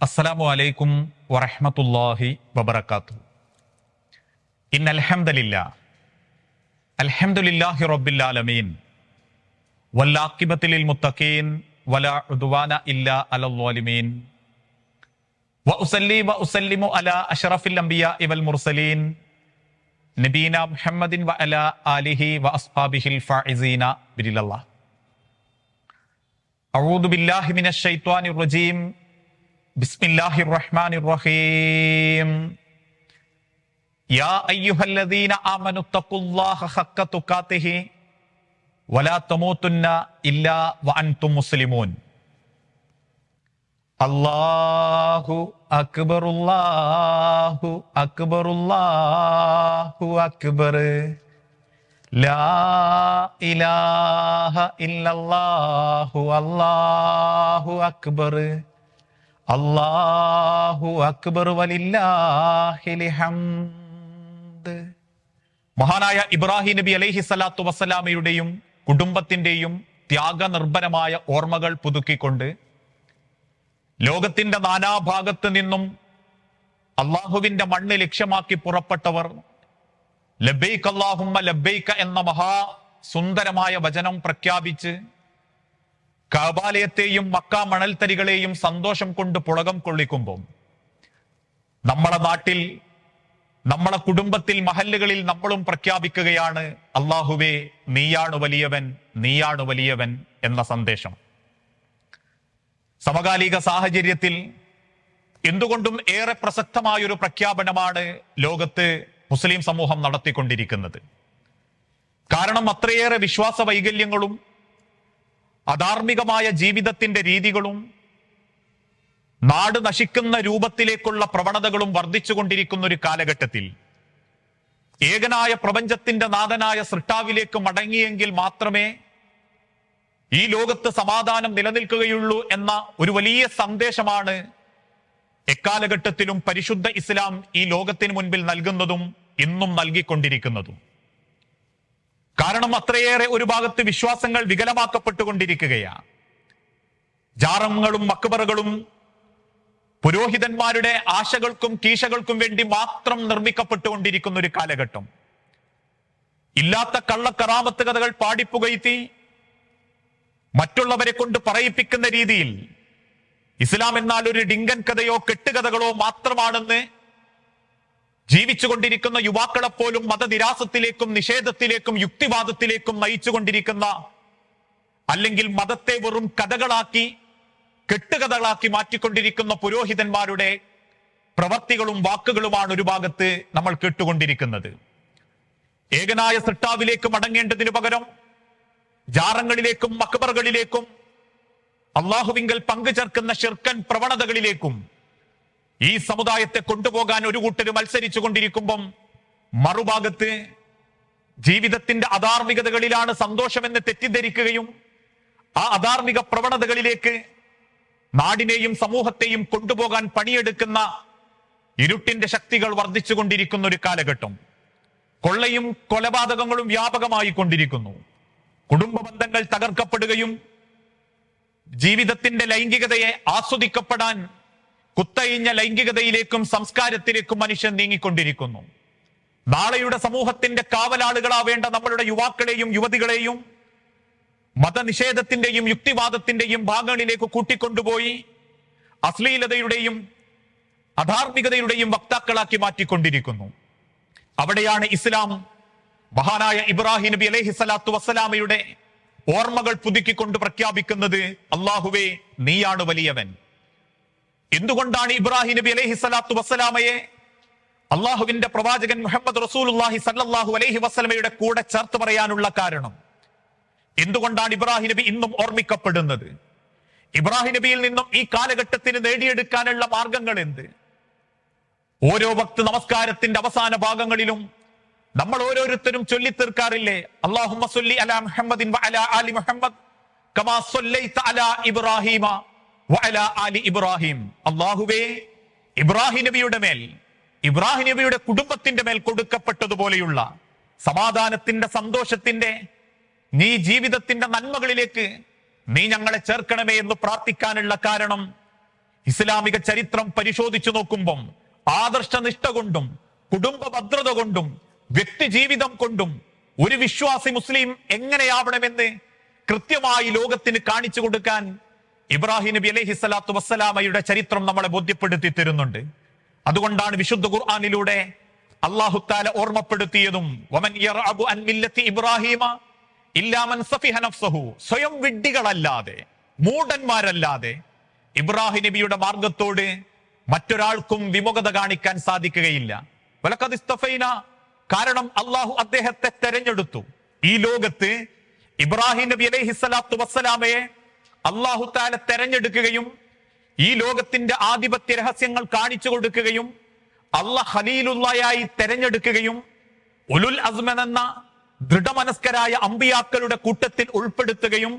അസ്സലാമു അലൈക്കും വറഹ്മത്തുള്ളാഹി വബറകാതുഹു ഇന്നൽ ഹംദലില്ലാ അൽഹംദുലില്ലാഹി റബ്ബിൽ ആലമീൻ വല്ലാഖിബത്തിൽ ലിൽ മുത്തഖീൻ വലാ ഉദ്വാന ഇല്ലാ അലൽ ളാലിമീൻ വഉസല്ലി വഉസല്ലിമു അലാ അഷ്റഫിൽ അംബിയാഇ വൽ മുർസലീൻ നബീന മുഹമ്മദിൻ വഅലാ ആലിഹി വഅസ്ഹാബിഹിൽ ഫായിസീന ബിരില്ലല്ലാഹ് أعوذ بالله من الشيطان الرجيم بسم الله الرحمن الرحيم يا أيها الذين آمنوا اتقوا الله حق تقاته ولا تموتن إلا وأنتم مسلمون الله أكبر الله أكبر الله أكبر لا إله إلا الله الله أكبر അള്ളാഹു അക്ബർ മഹാനായ ഇബ്രാഹിം നബി അലൈഹി സ്വലാത്തു വസ്സലാമയുടെയും കുടുംബത്തിന്റെയും ത്യാഗനിർഭരമായ ഓർമ്മകൾ പുതുക്കിക്കൊണ്ട് ലോകത്തിന്റെ നാനാഭാഗത്ത് നിന്നും അള്ളാഹുവിന്റെ മണ്ണ് ലക്ഷ്യമാക്കി പുറപ്പെട്ടവർ ലബൈക്ക് അള്ളാഹുമ്മ ലബൈക്ക എന്ന മഹാ സുന്ദരമായ വചനം പ്രഖ്യാപിച്ച് കാബാലയത്തെയും മക്ക മണൽത്തരികളെയും സന്തോഷം കൊണ്ട് പുളകം കൊള്ളിക്കുമ്പോൾ നമ്മളെ നാട്ടിൽ നമ്മളെ കുടുംബത്തിൽ മഹല്ലുകളിൽ നമ്മളും പ്രഖ്യാപിക്കുകയാണ് അള്ളാഹുവേ നീയാണ് വലിയവൻ നീയാണ് വലിയവൻ എന്ന സന്ദേശം. സമകാലിക സാഹചര്യത്തിൽ എന്തുകൊണ്ടും ഏറെ പ്രസക്തമായൊരു പ്രഖ്യാപനമാണ് ലോകത്ത് മുസ്ലിം സമൂഹം നടത്തിക്കൊണ്ടിരിക്കുന്നത്. കാരണം അത്രയേറെ വിശ്വാസ വൈകല്യങ്ങളും അധാർമികമായ ജീവിതത്തിന്റെ രീതികളും നാട് നശിക്കുന്ന രൂപത്തിലേക്കുള്ള പ്രവണതകളും വർദ്ധിച്ചുകൊണ്ടിരിക്കുന്ന ഒരു കാലഘട്ടത്തിൽ ഏകനായ പ്രപഞ്ചത്തിന്റെ നാഥനായ സൃഷ്ടാവിലേക്ക് മടങ്ങിയെങ്കിൽ മാത്രമേ ഈ ലോകത്ത് സമാധാനം നിലനിൽക്കുകയുള്ളൂ എന്ന ഒരു വലിയ സന്ദേശമാണ് എക്കാലഘട്ടത്തിലും പരിശുദ്ധ ഇസ്ലാം ഈ ലോകത്തിന് മുൻപിൽ നൽകുന്നതും ഇന്നും നൽകിക്കൊണ്ടിരിക്കുന്നതും. കാരണം അത്രയേറെ ഒരു ഭാഗത്ത് വിശ്വാസങ്ങൾ വികലമാക്കപ്പെട്ടുകൊണ്ടിരിക്കുകയാണ്. ജാറങ്ങളും മക്ബറുകളും പുരോഹിതന്മാരുടെ ആശകൾക്കും കീശകൾക്കും വേണ്ടി മാത്രം നിർമ്മിക്കപ്പെട്ടുകൊണ്ടിരിക്കുന്ന ഒരു കാലഘട്ടം. ഇല്ലാത്ത കള്ളക്കറാമത്ത് കഥകൾ പാടിപ്പുകയത്തി മറ്റുള്ളവരെ കൊണ്ട് പറയിപ്പിക്കുന്ന രീതിയിൽ ഇസ്ലാം എന്നാൽ ഒരു ഡിങ്കൻ കഥയോ കെട്ടുകഥകളോ മാത്രമാണെന്ന് ജീവിച്ചുകൊണ്ടിരിക്കുന്ന യുവാക്കളെ പോലും മതനിരാസത്തിലേക്കും നിഷേധത്തിലേക്കും യുക്തിവാദത്തിലേക്കും നയിച്ചുകൊണ്ടിരിക്കുന്ന അല്ലെങ്കിൽ മതത്തെ വെറും കഥകളാക്കി കെട്ടുകഥകളാക്കി മാറ്റിക്കൊണ്ടിരിക്കുന്ന പുരോഹിതന്മാരുടെ പ്രവർത്തികളും വാക്കുകളുമാണ് ഒരു ഭാഗത്ത് നമ്മൾ കേട്ടുകൊണ്ടിരിക്കുന്നത്. ഏകനായ സൃഷ്ടാവിലേക്ക് മടങ്ങേണ്ടതിനു പകരം ജാറങ്ങളിലേക്കും മക്ബറുകളിലേക്കും അള്ളാഹുവിങ്കൽ പങ്കുചേർക്കുന്ന ഷിർക്കൻ പ്രവണതകളിലേക്കും ഈ സമുദായത്തെ കൊണ്ടുപോകാൻ ഒരു കൂട്ടര് മത്സരിച്ചു കൊണ്ടിരിക്കുമ്പം മറുഭാഗത്ത് ജീവിതത്തിന്റെ അധാർമികതകളിലാണ് സന്തോഷമെന്ന് തെറ്റിദ്ധരിക്കുകയും ആ അധാർമിക പ്രവണതകളിലേക്ക് നാടിനെയും സമൂഹത്തെയും കൊണ്ടുപോകാൻ പണിയെടുക്കുന്ന ഇരുട്ടിന്റെ ശക്തികൾ വർദ്ധിച്ചുകൊണ്ടിരിക്കുന്ന ഒരു കാലഘട്ടം. കൊള്ളയും കൊലപാതകങ്ങളും വ്യാപകമായി കൊണ്ടിരിക്കുന്നു കുടുംബ ബന്ധങ്ങൾ തകർക്കപ്പെടുകയും ജീവിതത്തിന്റെ ലൈംഗികതയെ ആസ്വദിക്കപ്പെടാൻ കുത്തയിഞ്ഞ ലൈംഗികതയിലേക്കും സംസ്കാരത്തിലേക്കും മനുഷ്യൻ നീങ്ങിക്കൊണ്ടിരിക്കുന്നു. നാളെയുടെ സമൂഹത്തിന്റെ കാവലാളുകളാവേണ്ട നമ്മളുടെ യുവാക്കളെയും യുവതികളെയും മതനിഷേധത്തിന്റെയും യുക്തിവാദത്തിന്റെയും ഭാഗങ്ങളിലേക്ക് കൂട്ടിക്കൊണ്ടുപോയി അശ്ലീലതയുടെയും അധാർമികതയുടെയും വക്താക്കളാക്കി മാറ്റിക്കൊണ്ടിരിക്കുന്നു. അവിടെയാണ് ഇസ്ലാം മഹാനായ ഇബ്രാഹിം നബി അലൈഹി സ്വലാത്തു വസ്സലാമയുടെ ഓർമ്മകൾ പുതുക്കിക്കൊണ്ട് പ്രഖ്യാപിക്കുന്നത് അള്ളാഹുവേ നീയാണ് വലിയവൻ. എന്തുകൊണ്ടാണ് ഇബ്രാഹിം നബി അലൈഹി സ്വലാത്തു വസ്സലാമയെ അള്ളാഹുവിന്റെ പ്രവാചകൻ മുഹമ്മദ് റസൂലുല്ലാഹി സല്ലല്ലാഹു അലൈഹി വസ്ലമയുടെ കൂടെ ചേർത്ത് പറയാനുള്ള കാരണം? എന്തുകൊണ്ടാണ് ഇബ്രാഹിം നബി ഇന്നും ഓർമ്മിക്കപ്പെടുന്നത്? ഇബ്രാഹിം നബിയിൽ നിന്നും ഈ കാലഘട്ടത്തിന് നേടിയെടുക്കാനുള്ള മാർഗങ്ങൾ എന്ത്? ഓരോ ഭക്ത് നമസ്കാരത്തിന്റെ അവസാന ഭാഗങ്ങളിലും നമ്മൾ ഓരോരുത്തരും ചൊല്ലിത്തീർക്കാറില്ലേ? അള്ളാഹുമ്മ അലാ മുഹമ്മദിൻ വഅലാ ആലി മുഹമ്മദ് കമാ അലാ ഇബ്രാഹിമ. വഅലാ ആലി ഇബ്രാഹിം. അള്ളാഹുവേ ഇബ്രാഹിം നബിയുടെ മേൽ ഇബ്രാഹിം നബിയുടെ കുടുംബത്തിന്റെ മേൽ കൊടുക്കപ്പെട്ടതുപോലെയുള്ള സമാധാനത്തിന്റെ സന്തോഷത്തിന്റെ നീ ജീവിതത്തിന്റെ നന്മകളിലേക്ക് നീ ഞങ്ങളെ ചേർക്കണമേ എന്ന് പ്രാർത്ഥിക്കാനുള്ള കാരണം ഇസ്ലാമിക ചരിത്രം പരിശോധിച്ചു നോക്കുമ്പം ആദർശനിഷ്ഠ കൊണ്ടും കുടുംബ ഭദ്രത കൊണ്ടും വ്യക്തി ജീവിതം കൊണ്ടും ഒരു വിശ്വാസി മുസ്ലിം എങ്ങനെയാവണമെന്ന് കൃത്യമായി ലോകത്തിന് കാണിച്ചു കൊടുക്കാൻ ഇബ്രാഹിം നബി അലൈഹി സ്വലാത്തു വസ്സലാമയുടെ ചരിത്രം നമ്മളെ ബോധ്യപ്പെടുത്തി തരുന്നുണ്ട് അതുകൊണ്ടാണ് വിശുദ്ധ ഖുർആാനിലൂടെ അള്ളാഹുത്താല ഓർമ്മപ്പെടുത്തിയതും ഇബ്രാഹിമ സ്വയം വിഡ്ഢികളല്ലാതെ മൂടന്മാരല്ലാതെ ഇബ്രാഹിം നബിയുടെ മാർഗത്തോട് മറ്റൊരാൾക്കും വിമുഖത കാണിക്കാൻ സാധിക്കുകയില്ല. വലക്കതിസ്തഫൈന കാരണം അള്ളാഹു അദ്ദേഹത്തെ തെരഞ്ഞെടുത്തു. ഈ ലോകത്ത് ഇബ്രാഹിം നബി അലൈഹി സ്വലാത്തു വസ്സലാമയെ അള്ളാഹു താല തെരഞ്ഞെടുക്കുകയും ഈ ലോകത്തിന്റെ ആധിപത്യ രഹസ്യങ്ങൾ കാണിച്ചു കൊടുക്കുകയും അള്ളാഹ് ഹലീലുള്ളയായി തെരഞ്ഞെടുക്കുകയും ഉലുൽ അസ്മൻ എന്ന ദൃഢമനസ്കരായ അമ്പിയാക്കളുടെ കൂട്ടത്തിൽ ഉൾപ്പെടുത്തുകയും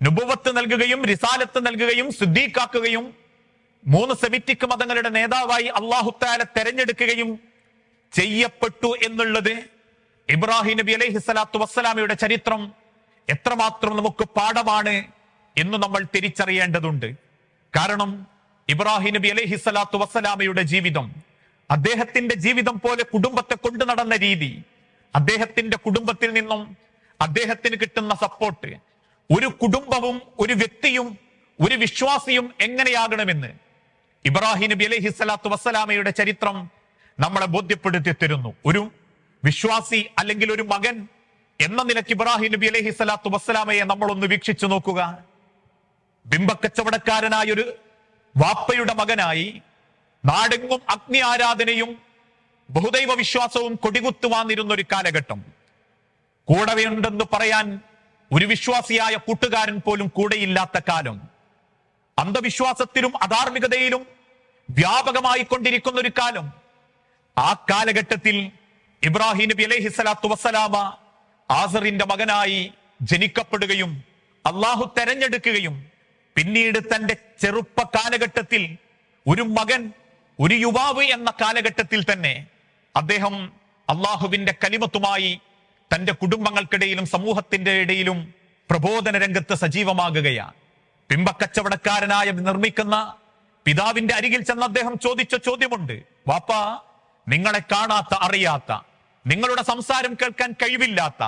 നുപുവത്ത് നൽകുകയും റിസാലത്ത് നൽകുകയും സിദ്ദീഖാക്കുകയും മൂന്ന് സെമിറ്റിക് മതങ്ങളുടെ നേതാവായി അള്ളാഹുത്താല തെരഞ്ഞെടുക്കുകയും ചെയ്യപ്പെട്ടു എന്നുള്ളത് ഇബ്രാഹിം നബി അലൈഹി സ്വലാത്തു വസ്സലാമയുടെ ചരിത്രം എത്രമാത്രം നമുക്ക് പാഠമാണ് എന്ന് നമ്മൾ തിരിച്ചറിയേണ്ടതുണ്ട്. കാരണം ഇബ്രാഹിം നബി അലൈഹി സ്വലാത്തു വസ്സലാമയുടെ ജീവിതം അദ്ദേഹത്തിന്റെ ജീവിതം പോലെ കുടുംബത്തെ കൊണ്ടു നടന്ന രീതി അദ്ദേഹത്തിന്റെ കുടുംബത്തിൽ നിന്നും അദ്ദേഹത്തിന് കിട്ടുന്ന സപ്പോർട്ട് ഒരു കുടുംബവും ഒരു വ്യക്തിയും ഒരു വിശ്വാസിയും എങ്ങനെയാകണമെന്ന് ഇബ്രാഹിം നബി അലൈഹി സ്വലാത്തു വസ്സലാമയുടെ ചരിത്രം നമ്മളെ ബോധ്യപ്പെടുത്തി തരുന്നു. ഒരു വിശ്വാസി അല്ലെങ്കിൽ ഒരു മകൻ എന്ന നിലയ്ക്ക് ഇബ്രാഹിം നബി അലൈഹി സ്വലാത്തു വസ്സലാമയെ നമ്മളൊന്ന് വീക്ഷിച്ചു നോക്കുക. ബിംബക്കച്ചവടക്കാരനായ ഒരു വാപ്പയുടെ മകനായി നാടെങ്ങും അഗ്നി ആരാധനയും ബഹുദൈവ വിശ്വാസവും കൊടികുത്തുവാന്നിരുന്ന ഒരു കാലഘട്ടം. കൂടവയുണ്ടെന്ന് പറയാൻ ഒരു വിശ്വാസിയായ കൂട്ടുകാരൻ പോലും കൂടെയില്ലാത്ത കാലം. അന്ധവിശ്വാസത്തിലും അധാർമികതയിലും വ്യാപകമായി കൊണ്ടിരിക്കുന്ന ഒരു കാലം. ആ കാലഘട്ടത്തിൽ ഇബ്രാഹിം നബി അലൈഹി സ്വലാത്തു വസ്സലാമ ആസറിന്റെ മകനായി ജനിക്കപ്പെടുകയും അള്ളാഹു തെരഞ്ഞെടുക്കുകയും പിന്നീട് തന്റെ ചെറുപ്പ കാലഘട്ടത്തിൽ ഒരു മകൻ ഒരു യുവാവ് എന്ന കാലഘട്ടത്തിൽ തന്നെ അദ്ദേഹം അള്ളാഹുവിന്റെ കലിമത്തുമായി തന്റെ കുടുംബങ്ങൾക്കിടയിലും സമൂഹത്തിന്റെ ഇടയിലും പ്രബോധന രംഗത്ത് സജീവമാകുകയാണ്. ബിംബക്കച്ചവടക്കാരനായ നിർമ്മിക്കുന്ന പിതാവിന്റെ അരികിൽ ചെന്ന് അദ്ദേഹം ചോദിച്ച ചോദ്യമുണ്ട്. വാപ്പ നിങ്ങളെ കാണാത്ത അറിയാത്ത നിങ്ങളുടെ സംസാരം കേൾക്കാൻ കഴിവില്ലാത്ത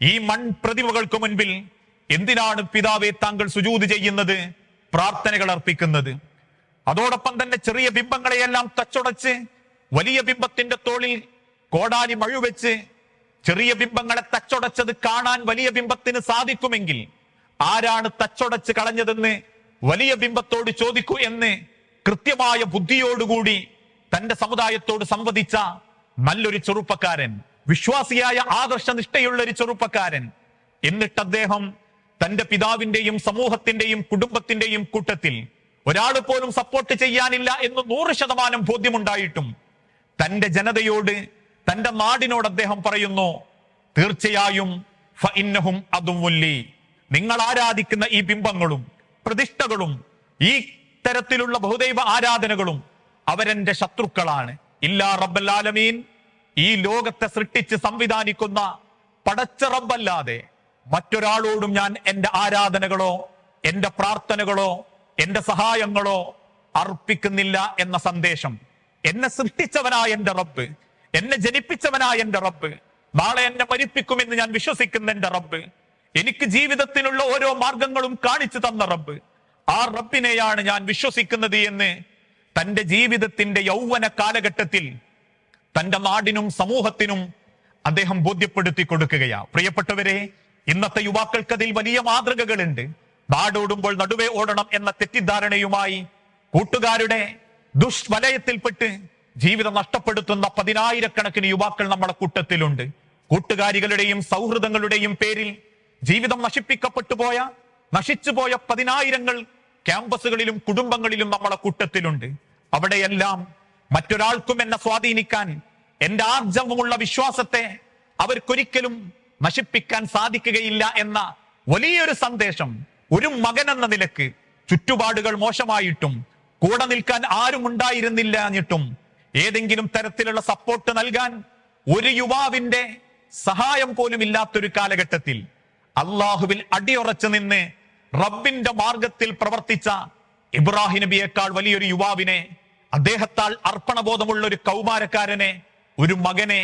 ഈ മൺ പ്രതിമകൾക്ക് മുൻപിൽ എന്തിനാണ് പിതാവെ താങ്കൾ സുജൂത് ചെയ്യുന്നത്? പ്രാർത്ഥനകൾ അർപ്പിക്കുന്നത്. അതോടൊപ്പം തന്നെ ചെറിയ ബിംബങ്ങളെയെല്ലാം തച്ചുടച്ച് വലിയ ബിംബത്തിന്റെ തോളിൽ കോടാലി മഴുവെച്ച് ചെറിയ ബിംബങ്ങളെ തച്ചുടച്ചത് കാണാൻ വലിയ ബിംബത്തിന് സാധിക്കുമെങ്കിൽ ആരാണ് തച്ചുടച്ച് കളഞ്ഞതെന്ന് വലിയ ബിംബത്തോട് ചോദിക്കൂ എന്ന് കൃത്യമായ ബുദ്ധിയോടുകൂടി തന്റെ സമുദായത്തോട് സംവദിച്ച നല്ലൊരു ചെറുപ്പക്കാരൻ വിശ്വാസിയായ ആദർശനിഷ്ഠയുള്ള ഒരു ചെറുപ്പക്കാരൻ. എന്നിട്ട് അദ്ദേഹം തന്റെ പിതാവിന്റെയും സമൂഹത്തിന്റെയും കുടുംബത്തിന്റെയും കൂട്ടത്തിൽ ഒരാൾ പോലും സപ്പോർട്ട് ചെയ്യാനില്ല എന്ന് നൂറ് ശതമാനം ബോധ്യമുണ്ടായിട്ടും തന്റെ ജനതയോട് തന്റെ നാടിനോട് അദ്ദേഹം പറയുന്നു തീർച്ചയായും ഫഇന്നഹും അതുമുല്ലി നിങ്ങൾ ആരാധിക്കുന്ന ഈ ബിംബങ്ങളും പ്രതിഷ്ഠകളും ഈ തരത്തിലുള്ള ബഹുദൈവ ആരാധനകളും അവരെന്റെ ശത്രുക്കളാണ്. ഇല്ലാ റബ്ബല്ലാലമീൻ ഈ ലോകത്തെ സൃഷ്ടിച്ച് സംവിധാനിക്കുന്ന പടച്ച റബ്ബല്ലാതെ മറ്റൊരാളോടും ഞാൻ എന്റെ ആരാധനകളോ എന്റെ പ്രാർത്ഥനകളോ എന്റെ സഹായങ്ങളോ അർപ്പിക്കുന്നില്ല എന്ന സന്ദേശം. എന്നെ സൃഷ്ടിച്ചവനായ എന്റെ റബ്ബ് എന്നെ ജനിപ്പിച്ചവനായ എന്റെ റബ്ബ് നാളെ എന്നെ മരിപ്പിക്കുമെന്ന് ഞാൻ വിശ്വസിക്കുന്ന എന്റെ റബ്ബ് എനിക്ക് ജീവിതത്തിനുള്ള ഓരോ മാർഗങ്ങളും കാണിച്ചു തന്ന റബ്ബ് ആ റബ്ബിനെയാണ് ഞാൻ വിശ്വസിക്കുന്നത് എന്ന് തന്റെ ജീവിതത്തിന്റെ യൗവന കാലഘട്ടത്തിൽ തന്റെ നാടിനും സമൂഹത്തിനും അദ്ദേഹം ബോധ്യപ്പെടുത്തി കൊടുക്കുകയാണ് പ്രിയപ്പെട്ടവരെ ഇന്നത്തെ യുവാക്കൾക്ക് അതിൽ വലിയ മാതൃകകളുണ്ട്. നാടോടുമ്പോൾ നടുവേ ഓടണം എന്ന തെറ്റിദ്ധാരണയുമായി കൂട്ടുകാരുടെ ദുഷ്വലയത്തിൽപ്പെട്ട് ജീവിതം നഷ്ടപ്പെടുത്തുന്ന പതിനായിരക്കണക്കിന് യുവാക്കൾ നമ്മുടെ കൂട്ടത്തിലുണ്ട്. കൂട്ടുകാരികളുടെയും സൗഹൃദങ്ങളുടെയും പേരിൽ ജീവിതം നശിപ്പിക്കപ്പെട്ടു പോയ നശിച്ചുപോയ പതിനായിരങ്ങൾ ക്യാമ്പസുകളിലും കുടുംബങ്ങളിലും നമ്മളെ കൂട്ടത്തിലുണ്ട്. അവിടെയെല്ലാം മറ്റൊരാൾക്കും എന്നെ സ്വാധീനിക്കാൻ എന്റെ ആർജവമുള്ള വിശ്വാസത്തെ അവർക്കൊരിക്കലും നശിപ്പിക്കാൻ സാധിക്കുകയില്ല എന്ന വലിയൊരു സന്ദേശം ഒരു മകൻ എന്ന നിലയ്ക്ക് ചുറ്റുപാടുകൾ മോശമായിട്ടും കൂടെ നിൽക്കാൻ ആരും ഉണ്ടായിരുന്നില്ല എന്നിട്ടും ഏതെങ്കിലും തരത്തിലുള്ള സപ്പോർട്ട് നൽകാൻ ഒരു യുവാവിന്റെ സഹായം പോലും ഇല്ലാത്തൊരു കാലഘട്ടത്തിൽ അള്ളാഹുവിൽ അടിയുറച്ചു നിന്ന് റബ്ബിന്റെ മാർഗത്തിൽ പ്രവർത്തിച്ച ഇബ്രാഹിം നബിയേക്കാൾ വലിയൊരു യുവാവിനെ അദ്ദേഹത്താൽ അർപ്പണബോധമുള്ള ഒരു കൗമാരക്കാരനെ ഒരു മകനെ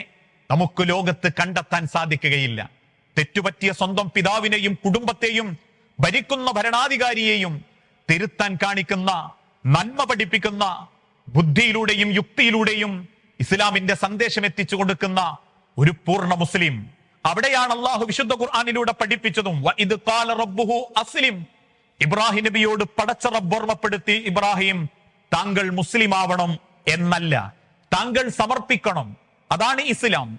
നമുക്ക് ലോകത്ത് കണ്ടെത്താൻ സാധിക്കുകയില്ല. തെറ്റുപറ്റിയ സ്വന്തം പിതാവിനെയും കുടുംബത്തെയും ഭരിക്കുന്ന ഭരണാധികാരിയെയും തിരുത്താൻ കാണിക്കുന്ന നന്മ പഠിപ്പിക്കുന്ന ബുദ്ധിയിലൂടെയും യുക്തിയിലൂടെയും ഇസ്ലാമിന്റെ സന്ദേശം എത്തിച്ചു കൊടുക്കുന്ന ഒരു പൂർണ മുസ്ലിം. അവിടെയാണ് അള്ളാഹു വിശുദ്ധ ഖുർആാനിലൂടെ പഠിപ്പിച്ചതും ഇത് കാല റബ്ബുഹു അസ്ലിം. ഇബ്രാഹിം നബിയോട് പടച്ച റബ്ബ് ഓർമ്മപ്പെടുത്തി ഇബ്രാഹിം താങ്കൾ മുസ്ലിം ആവണം എന്നല്ല താങ്കൾ സമർപ്പിക്കണം. അതാണ് ഇസ്ലാം.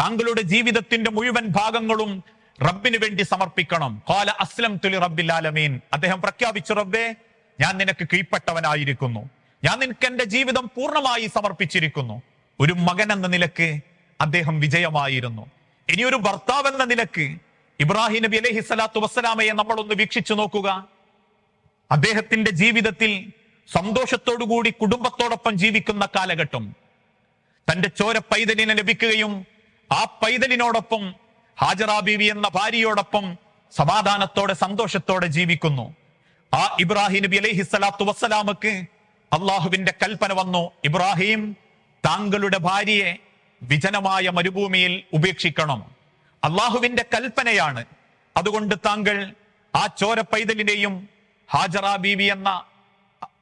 താങ്കളുടെ ജീവിതത്തിന്റെ മുഴുവൻ ഭാഗങ്ങളും റബ്ബിന് വേണ്ടി സമർപ്പിക്കണം. കാല അസ്ലം തുലി റബ്ബിൽ ആലമീൻ അദ്ദേഹം പ്രഖ്യാപിച്ചു റബ്ബേ ഞാൻ നിനക്ക് കീഴ്പ്പെട്ടവനായിരിക്കുന്നു. ഞാൻ നിനക്ക് എന്റെ ജീവിതം പൂർണമായി സമർപ്പിച്ചിരിക്കുന്നു. ഒരു മകൻ എന്ന നിലയ്ക്ക് അദ്ദേഹം വിജയമായിരുന്നു. ഇനി ഒരു ഭർത്താവ് എന്ന നിലയ്ക്ക് ഇബ്രാഹിം നബി അലഹി സ്വലാത്തു വസ്സലാമയെ നമ്മളൊന്ന് വീക്ഷിച്ചു നോക്കുക. അദ്ദേഹത്തിന്റെ ജീവിതത്തിൽ സന്തോഷത്തോടുകൂടി കുടുംബത്തോടൊപ്പം ജീവിക്കുന്ന കാലഘട്ടം. തന്റെ ചോര പൈതലിനെ ലഭിക്കുകയും ആ പൈതലിനോടൊപ്പം ഹാജറാ ബീവി എന്ന ഭാര്യയോടൊപ്പം സമാധാനത്തോടെ സന്തോഷത്തോടെ ജീവിക്കുന്നു. ആ ഇബ്രാഹിം നബി അലൈഹി സ്വലാത്തു വസ്സലാമക്ക് അള്ളാഹുവിന്റെ കൽപ്പന വന്നു. ഇബ്രാഹിം താങ്കളുടെ ഭാര്യയെ വിജനമായ മരുഭൂമിയിൽ ഉപേക്ഷിക്കണം. അള്ളാഹുവിന്റെ കൽപ്പനയാണ്. അതുകൊണ്ട് താങ്കൾ ആ ചോര പൈതലിനെയും ഹാജറ ബീവി എന്ന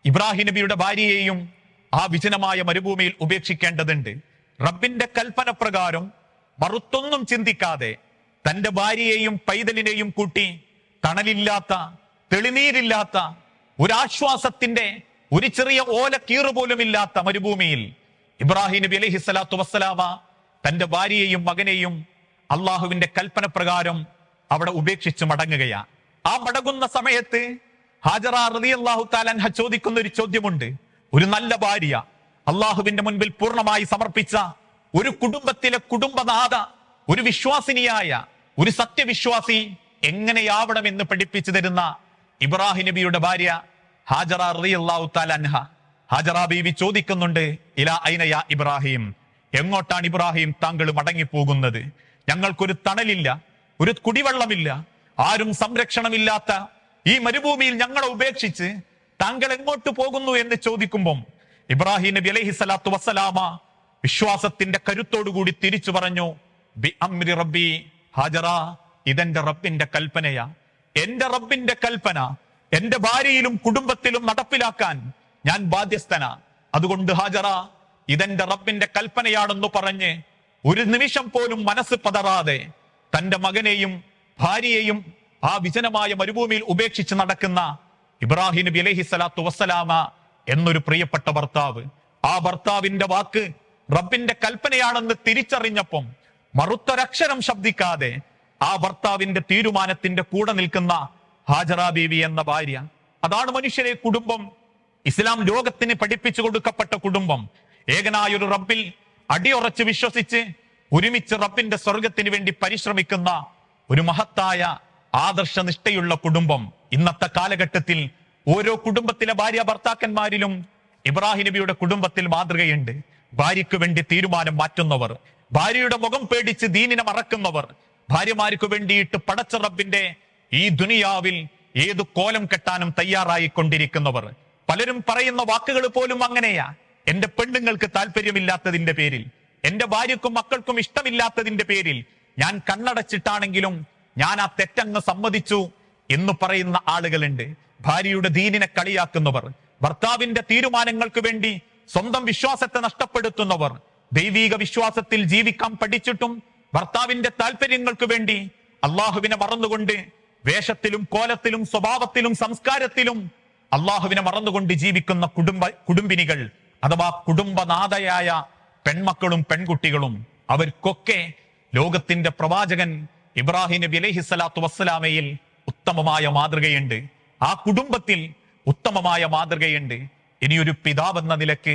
ഇബ്രാഹിം നബിയുടെ ഭാര്യയെയും ആ വിജനമായ മരുഭൂമിയിൽ ഉപേക്ഷിക്കേണ്ടതുണ്ട്. റബ്ബിന്റെ കൽപ്പന പ്രകാരം മറുത്തൊന്നും ചിന്തിക്കാതെ തന്റെ ഭാര്യയെയും പൈതലിനെയും കൂട്ടി തണലില്ലാത്ത തെളിനീരില്ലാത്ത ഒരാശ്വാസത്തിന്റെ ഒരു ചെറിയ ഓല കീറു പോലും ഇല്ലാത്ത മരുഭൂമിയിൽ ഇബ്രാഹിം നബി അലഹി സ്വലാത്തു വസ്സലാമ തന്റെ ഭാര്യയെയും മകനെയും അള്ളാഹുവിന്റെ കൽപ്പന പ്രകാരം അവിടെ ഉപേക്ഷിച്ച് മടങ്ങുകയാ ആ മടങ്ങുന്ന സമയത്ത് ഹാജറ റതി അള്ളാഹു താലൻഹ ചോദിക്കുന്ന ഒരു ചോദ്യമുണ്ട്. ഒരു നല്ല ഭാര്യ അള്ളാഹുവിന്റെ മുൻപിൽ പൂർണമായി സമർപ്പിച്ച ഒരു കുടുംബത്തിലെ കുടുംബനാഥ ഒരു വിശ്വാസിനിയായ ഒരു സത്യവിശ്വാസി എങ്ങനെയാവണമെന്ന് പഠിപ്പിച്ചു തരുന്ന ഇബ്രാഹിം നബിയുടെ ഭാര്യ ഹാജറ റി അള്ളാഹു താലൻഹ ഹാജറ ബീവി ചോദിക്കുന്നുണ്ട് ഇല ഐനയ ഇബ്രാഹിം? എങ്ങോട്ടാണ് ഇബ്രാഹിം താങ്കൾ മടങ്ങിപ്പോകുന്നത്? ഞങ്ങൾക്കൊരു തണലില്ല ഒരു കുടിവെള്ളമില്ല ആരും സംരക്ഷണമില്ലാത്ത ഈ മരുഭൂമിയിൽ ഞങ്ങളെ ഉപേക്ഷിച്ച് താങ്കൾ എങ്ങോട്ട് പോകുന്നു എന്ന് ചോദിക്കുമ്പം ഇബ്രാഹിം നബി അലൈഹി സ്വലാത്തു വസ്സലാമ വിശ്വാസത്തിന്റെ കരുത്തോടുകൂടി തിരിച്ചു പറഞ്ഞു ബി അമ്രി റബ്ബി ഹാജറ ഇതെന്റെ റബ്ബിന്റെ കൽപ്പനയാ. എന്റെ റബ്ബിന്റെ കൽപ്പന എന്റെ ഭാര്യയിലും കുടുംബത്തിലും നടപ്പിലാക്കാൻ ഞാൻ ബാധ്യസ്ഥന. അതുകൊണ്ട് ഹാജറ ഇതെന്റെ റബ്ബിന്റെ കൽപ്പനയാണെന്ന് പറഞ്ഞ് ഒരു നിമിഷം പോലും മനസ്സ് പതറാതെ തന്റെ മകനെയും ഭാര്യയെയും ആ വിജനമായ മരുഭൂമിയിൽ ഉപേക്ഷിച്ച് നടക്കുന്ന ഇബ്രാഹിം നബി അലൈഹി സ്വലാത്തു വസ്സലാമ എന്നൊരു പ്രിയപ്പെട്ട ഭർത്താവ്. ആ ഭർത്താവിന്റെ വാക്ക് റബ്ബിന്റെ കൽപ്പനയാണെന്ന് തിരിച്ചറിഞ്ഞപ്പം മറുത്തൊരക്ഷരം ശബ്ദിക്കാതെ ആ ഭർത്താവിന്റെ തീരുമാനത്തിന്റെ കൂടെ നിൽക്കുന്ന ഹാജറ ബീവി എന്ന ഭാര്യ. അതാണ് മനുഷ്യരെ കുടുംബം. ഇസ്ലാം ലോകത്തിന് പഠിപ്പിച്ചു കൊടുക്കപ്പെട്ട കുടുംബം. ഏകനായ ഒരു റബ്ബിൽ അടിയുറച്ച് വിശ്വസിച്ച് ഒരുമിച്ച് റബ്ബിന്റെ സ്വർഗത്തിന് വേണ്ടി പരിശ്രമിക്കുന്ന ഒരു മഹത്തായ ആദർശനിഷ്ഠയുള്ള കുടുംബം. ഇന്നത്തെ കാലഘട്ടത്തിൽ ഓരോ കുടുംബത്തിലെ ഭാര്യ ഭർത്താക്കന്മാരിലും ഇബ്രാഹിം നബിയുടെ കുടുംബത്തിൽ മാതൃകയുണ്ട്. ഭാര്യയ്ക്ക് വേണ്ടി തീരുമാനം മാറ്റുന്നവർ ഭാര്യയുടെ മുഖം പേടിച്ച് ദീനിനെ മറക്കുന്നവർ ഭാര്യമാർക്ക് വേണ്ടിയിട്ട് പടച്ച റബ്ബിന്റെ ഈ ദുനിയാവിൽ ഏത് കോലം കെട്ടാനും തയ്യാറായി കൊണ്ടിരിക്കുന്നവർ പലരും പറയുന്ന വാക്കുകൾ പോലും അങ്ങനെയാ. എന്റെ പെണ്ണുങ്ങൾക്ക് താല്പര്യമില്ലാത്തതിന്റെ പേരിൽ എന്റെ ഭാര്യക്കും മക്കൾക്കും ഇഷ്ടമില്ലാത്തതിന്റെ പേരിൽ ഞാൻ കണ്ണടച്ചിട്ടാണെങ്കിലും ഞാൻ ആ തെറ്റങ്ങ് സമ്മതിച്ചു. എന്ന് പറയുന്ന ആളുകളുണ്ട്. ഭാര്യയുടെ ദീനിനെ കളിയാക്കുന്നവർ ഭർത്താവിന്റെ തീരുമാനങ്ങൾക്ക് വേണ്ടി സ്വന്തം വിശ്വാസത്തെ നഷ്ടപ്പെടുത്തുന്നവർ ദൈവീക വിശ്വാസത്തിൽ ജീവിക്കാൻ പഠിച്ചിട്ടും ഭർത്താവിന്റെ താല്പര്യങ്ങൾക്ക് വേണ്ടി അള്ളാഹുവിനെ മറന്നുകൊണ്ട് വേഷത്തിലും കോലത്തിലും സ്വഭാവത്തിലും സംസ്കാരത്തിലും അള്ളാഹുവിനെ മറന്നുകൊണ്ട് ജീവിക്കുന്ന കുടുംബ കുടുംബിനികൾ അഥവാ കുടുംബനാഥയായ പെൺമക്കളും പെൺകുട്ടികളും അവർക്കൊക്കെ ലോകത്തിന്റെ പ്രവാചകൻ ഇബ്രാഹിം നബി അലൈഹി സ്വലാത്തു വസ്സലാമയിൽ ഉത്തമമായ മാതൃകയുണ്ട്. ആ കുടുംബത്തിൽ ഉത്തമമായ മാതൃകയുണ്ട്. ഇനിയൊരു പിതാവ് എന്ന നിലയ്ക്ക്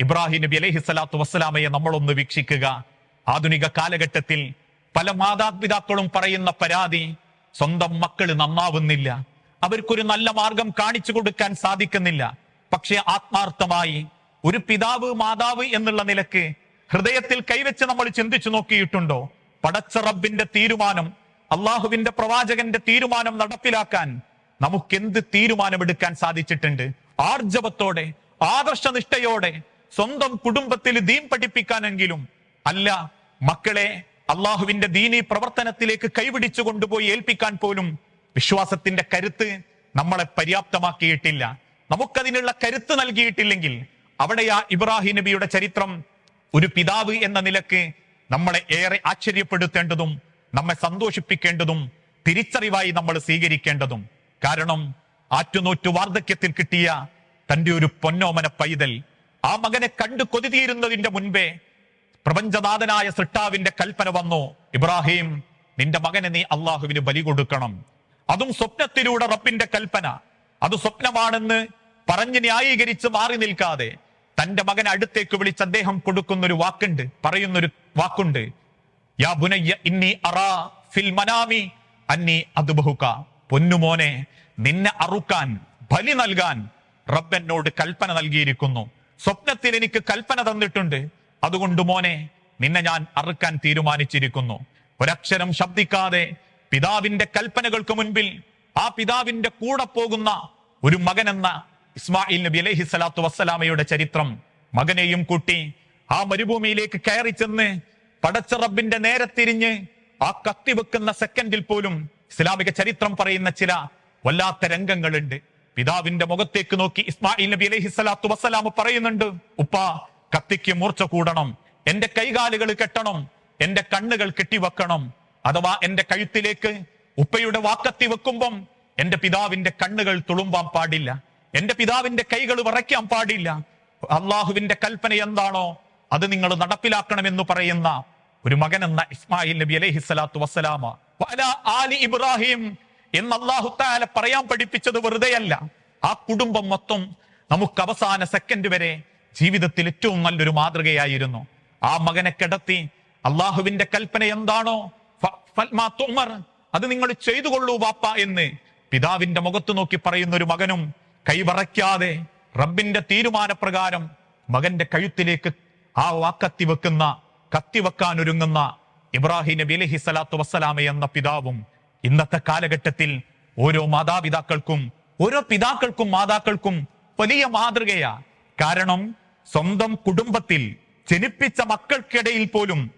ഇബ്രാഹിം നബി അലൈഹി സ്വലാത്തു വസ്സലാമയെ നമ്മളൊന്ന് വീക്ഷിക്കുക. ആധുനിക കാലഘട്ടത്തിൽ പല മാതാപിതാക്കളും പറയുന്ന പരാതി സ്വന്തം മക്കൾ നന്നാവുന്നില്ല. അവർക്കൊരു നല്ല മാർഗം കാണിച്ചു കൊടുക്കാൻ സാധിക്കുന്നില്ല. പക്ഷെ ആത്മാർത്ഥമായി ഒരു പിതാവ് മാതാവ് എന്നുള്ള നിലയ്ക്ക് ഹൃദയത്തിൽ കൈവച്ച് നമ്മൾ ചിന്തിച്ചു നോക്കിയിട്ടുണ്ടോ? പടച്ച റബ്ബിന്റെ തീരുമാനം അള്ളാഹുവിന്റെ പ്രവാചകന്റെ തീരുമാനം നടപ്പിലാക്കാൻ നമുക്ക് എന്ത് തീരുമാനമെടുക്കാൻ സാധിച്ചിട്ടുണ്ട്? ആർജവത്തോടെ ആദർശനിഷ്ഠയോടെ സ്വന്തം കുടുംബത്തിൽ ദീൻ പഠിപ്പിക്കാനെങ്കിലും അല്ല മക്കളെ അള്ളാഹുവിന്റെ ദീനീ പ്രവർത്തനത്തിലേക്ക് കൈപിടിച്ചു കൊണ്ടുപോയി ഏൽപ്പിക്കാൻ പോലും വിശ്വാസത്തിന്റെ കരുത്ത് നമ്മളെ പര്യാപ്തമാക്കിയിട്ടില്ല. നമുക്കതിനുള്ള കരുത്ത് നൽകിയിട്ടില്ലെങ്കിൽ അവിടെയാ ഇബ്രാഹിം നബിയുടെ ചരിത്രം ഒരു പിതാവ് എന്ന നിലയ്ക്ക് നമ്മളെ ഏറെ ആശ്ചര്യപ്പെടുത്തേണ്ടതും നമ്മെ സന്തോഷിപ്പിക്കേണ്ടതും തിരിച്ചറിവായി നമ്മൾ സ്വീകരിക്കേണ്ടതും. കാരണം ആറ്റുനോറ്റു വാർദ്ധക്യത്തിൽ കിട്ടിയ തന്റെ ഒരു പൊന്നോമന പൈതൽ ആ മകനെ കണ്ടു കൊതിതീരുന്നതിന്റെ മുൻപേ പ്രപഞ്ചനാഥനായ സൃഷ്ടാവിന്റെ കൽപ്പന വന്നു. ഇബ്രാഹിം നിന്റെ മകനെ നീ അള്ളാഹുവിന് ബലി കൊടുക്കണം. അതും സ്വപ്നത്തിലൂടെ റബ്ബിന്റെ കൽപ്പന. അത് സ്വപ്നമാണെന്ന് പറഞ്ഞ് ന്യായീകരിച്ച് മാറി നിൽക്കാതെ തന്റെ മകനെ അടുത്തേക്ക് വിളിച്ച് അദ്ദേഹം കൊടുക്കുന്നൊരു വാക്കുണ്ട് പറയുന്നൊരു വാക്കുണ്ട്. യാ പൊന്നുമോനെ നിന്നെ അറുക്കാൻ ബലി നൽകാൻ റബ്ബെന്നോട് കൽപ്പന നൽകിയിരിക്കുന്നു. സ്വപ്നത്തിൽ എനിക്ക് കൽപ്പന തന്നിട്ടുണ്ട്. അതുകൊണ്ട് മോനെ നിന്നെ ഞാൻ അറുക്കാൻ തീരുമാനിച്ചിരിക്കുന്നു. ഒരക്ഷരം ശബ്ദിക്കാതെ പിതാവിന്റെ കൽപ്പനകൾക്ക് മുൻപിൽ ആ പിതാവിന്റെ കൂടെ പോകുന്ന ഒരു മകൻ എന്ന ഇസ്മായിൽ നബി അലൈഹി സ്വലാത്തു വസ്സലാമയുടെ ചരിത്രം മകനെയും കൂട്ടി ആ മരുഭൂമിയിലേക്ക് കയറി ചെന്ന് പടച്ച റബ്ബിന്റെ നേരെ തിരിഞ്ഞ് ആ കത്തി വെക്കുന്ന സെക്കൻഡിൽ പോലും ഇസ്ലാമിക ചരിത്രം പറയുന്ന ചില വല്ലാത്ത രംഗങ്ങളുണ്ട്. പിതാവിന്റെ മുഖത്തേക്ക് നോക്കി ഇസ്മായിൽ നബി അലൈഹി സ്വലാത്തു വസ്സലാമ് പറയുന്നുണ്ട് ഉപ്പ കത്തിക്ക് മൂർച്ച കൂടണം എന്റെ കൈകാലുകൾ കെട്ടണം എന്റെ കണ്ണുകൾ കെട്ടിവെക്കണം അഥവാ എന്റെ കഴുത്തിലേക്ക് ഉപ്പയുടെ വാക്കത്തി വെക്കുമ്പം എന്റെ പിതാവിന്റെ കണ്ണുകൾ തുളുമ്പാൻ പാടില്ല എന്റെ പിതാവിന്റെ കൈകൾ വിറയ്ക്കാൻ പാടില്ല. അള്ളാഹുവിന്റെ കൽപ്പന എന്താണോ അത് നിങ്ങൾ നടപ്പിലാക്കണമെന്ന് പറയുന്ന ഒരു മകൻ എന്ന ഇസ്മായിൽ നബി അലൈഹി സ്വലാത്തു വസ്സലാമ ആലി ഇബ്രാഹിം എന്ന് അള്ളാഹു താല പറയാൻ പഠിപ്പിച്ചത് വെറുതെയല്ല. ആ കുടുംബം മൊത്തം നമുക്ക് അവസാന സെക്കൻഡ് വരെ ജീവിതത്തിൽ ഏറ്റവും നല്ലൊരു മാതൃകയായിരുന്നു. ആ മകനെ കിടത്തി അള്ളാഹുവിന്റെ കൽപ്പന എന്താണോ? അത് നിങ്ങൾ ചെയ്തു കൊള്ളൂ വാപ്പ എന്ന് പിതാവിന്റെ മുഖത്ത് നോക്കി പറയുന്ന ഒരു മകനും കൈവറയ്ക്കാതെ റബ്ബിന്റെ തീരുമാനപ്രകാരം മകന്റെ കഴുത്തിലേക്ക് ആ വാക്കത്തി വെക്കുന്ന കത്തിവെക്കാൻ ഒരുങ്ങുന്ന ഇബ്രാഹിം നബി അലഹി സ്വലാത്തു വസ്സലാമ എന്ന പിതാവും ഇന്നത്തെ കാലഘട്ടത്തിൽ ഓരോ മാതാപിതാക്കൾക്കും ഓരോ പിതാക്കൾക്കും മാതാക്കൾക്കും വലിയ മാതൃകയാ. കാരണം സ്വന്തം കുടുംബത്തിൽ ജനിപ്പിച്ച മക്കൾക്കിടയിൽ പോലും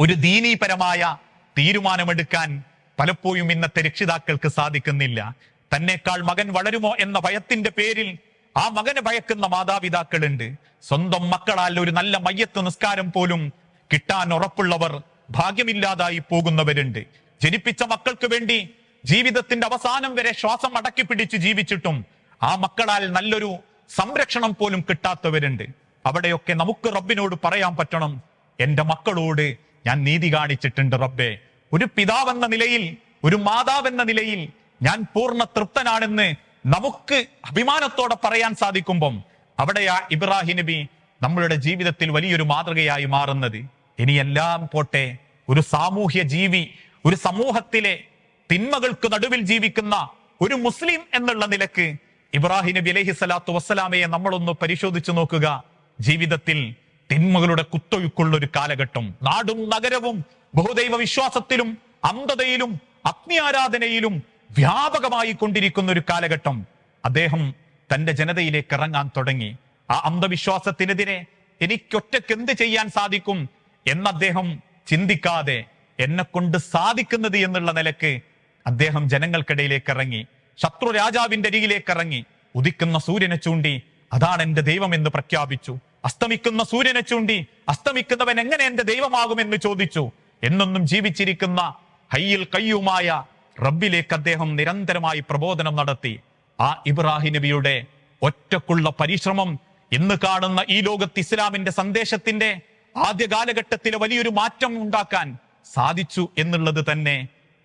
ഒരു ദീനീപരമായ തീരുമാനമെടുക്കാൻ പലപ്പോഴും ഇന്നത്തെ രക്ഷിതാക്കൾക്ക് സാധിക്കുന്നില്ല. തന്നെക്കാൾ മകൻ വളരുമോ എന്ന ഭയത്തിന്റെ പേരിൽ ആ മകനെ ഭയക്കുന്ന മാതാപിതാക്കളുണ്ട്. സ്വന്തം മക്കളാൽ ഒരു നല്ല മയ്യത്ത് നിസ്കാരം പോലും കിട്ടാൻ ഉറപ്പുള്ളവർ ഭാഗ്യമില്ലാതായി പോകുന്നവരുണ്ട്. ജനിപ്പിച്ച മക്കൾക്ക് വേണ്ടി ജീവിതത്തിന്റെ അവസാനം വരെ ശ്വാസം അടക്കി പിടിച്ച് ജീവിച്ചിട്ടും ആ മക്കളാൽ നല്ലൊരു സംരക്ഷണം പോലും കിട്ടാത്തവരുണ്ട്. അവിടെയൊക്കെ നമുക്ക് റബ്ബിനോട് പറയാൻ പറ്റണം എന്റെ മക്കളോട് ഞാൻ നീതി കാണിച്ചിട്ടുണ്ട് റബ്ബെ. ഒരു പിതാവെന്ന നിലയിൽ ഒരു മാതാവെന്ന നിലയിൽ ഞാൻ പൂർണ തൃപ്തനാണെന്ന് നമുക്ക് അഭിമാനത്തോടെ പറയാൻ സാധിക്കുമ്പം അവിടെയാ ഇബ്രാഹിം നബി നമ്മളുടെ ജീവിതത്തിൽ വലിയൊരു മാതൃകയായി മാറുന്നത്. ഇനിയെല്ലാം പോട്ടെ ഒരു സാമൂഹ്യ ജീവി ഒരു സമൂഹത്തിലെ തിന്മകൾക്ക് നടുവിൽ ജീവിക്കുന്ന ഒരു മുസ്ലിം എന്നുള്ള നിലയ്ക്ക് ഇബ്രാഹിം നബി അലഹി സ്വലാത്തു വസ്സലാമയെ നമ്മളൊന്ന് പരിശോധിച്ചു നോക്കുക. ജീവിതത്തിൽ തിന്മകളുടെ കുത്തൊഴുക്കുള്ള ഒരു കാലഘട്ടം. നാടും നഗരവും ബഹുദൈവ വിശ്വാസത്തിലും അന്ധതയിലും അഗ്നി ആരാധനയിലും വ്യാപകമായി കൊണ്ടിരിക്കുന്ന ഒരു കാലഘട്ടം. അദ്ദേഹം തന്റെ ജനതയിലേക്ക് ഇറങ്ങാൻ തുടങ്ങി. ആ അന്ധവിശ്വാസത്തിനെതിരെ എനിക്കൊറ്റക്ക് എന്ത് ചെയ്യാൻ സാധിക്കും എന്ന് അദ്ദേഹം ചിന്തിക്കാതെ എന്നെ കൊണ്ട് സാധിക്കുന്നത് എന്നുള്ള നിലയ്ക്ക് അദ്ദേഹം ജനങ്ങൾക്കിടയിലേക്ക് ഇറങ്ങി ശത്രു രാജാവിന്റെ അരികിലേക്ക് ഇറങ്ങി ഉദിക്കുന്ന സൂര്യനെ ചൂണ്ടി അതാണ് എന്റെ ദൈവം എന്ന് പ്രഖ്യാപിച്ചു. അസ്തമിക്കുന്ന സൂര്യനെ ചൂണ്ടി അസ്തമിക്കുന്നവൻ എങ്ങനെ എന്റെ ദൈവമാകുമെന്ന് ചോദിച്ചു. എന്നൊന്നും ജീവിച്ചിരിക്കുന്ന ഹയ്യിൽ കയ്യുമായ റബ്ബിലേക്ക് അദ്ദേഹം നിരന്തരമായി പ്രബോധനം നടത്തി. ആ ഇബ്രാഹിം നബിയുടെ ഒറ്റക്കുള്ള പരിശ്രമം ഇന്ന് കാണുന്ന ഈ ലോകത്ത് ഇസ്ലാമിന്റെ സന്ദേശത്തിന്റെ ആദ്യ കാലഘട്ടത്തിലെ വലിയൊരു മാറ്റം ഉണ്ടാക്കാൻ സാധിച്ചു എന്നുള്ളത് തന്നെ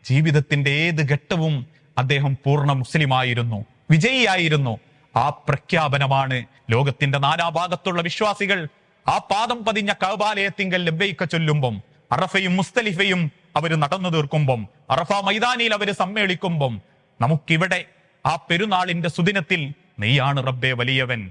ജീവിതത്തിന്റെ ഏത് ഘട്ടവും അദ്ദേഹം പൂർണ മുസ്ലിമായിരുന്നു വിജയിയായിരുന്നു. ആ പ്രഖ്യാപനമാണ് ലോകത്തിന്റെ നാനാഭാഗത്തുള്ള വിശ്വാസികൾ ആ പാദം പതിഞ്ഞ കൗബാലയത്തിങ്കൽ ലബ്ബൈക്ക ചൊല്ലുമ്പം അറഫയും മുസ്തലിഫയും അവർ നടന്നു തീർക്കുമ്പം അറഫ മൈതാനിയിൽ അവർ സമ്മേളിക്കുമ്പം നമുക്കിവിടെ ആ പെരുന്നാളിന്റെ സുദിനത്തിൽ നീയാണ് റബ്ബെ വലിയവൻ.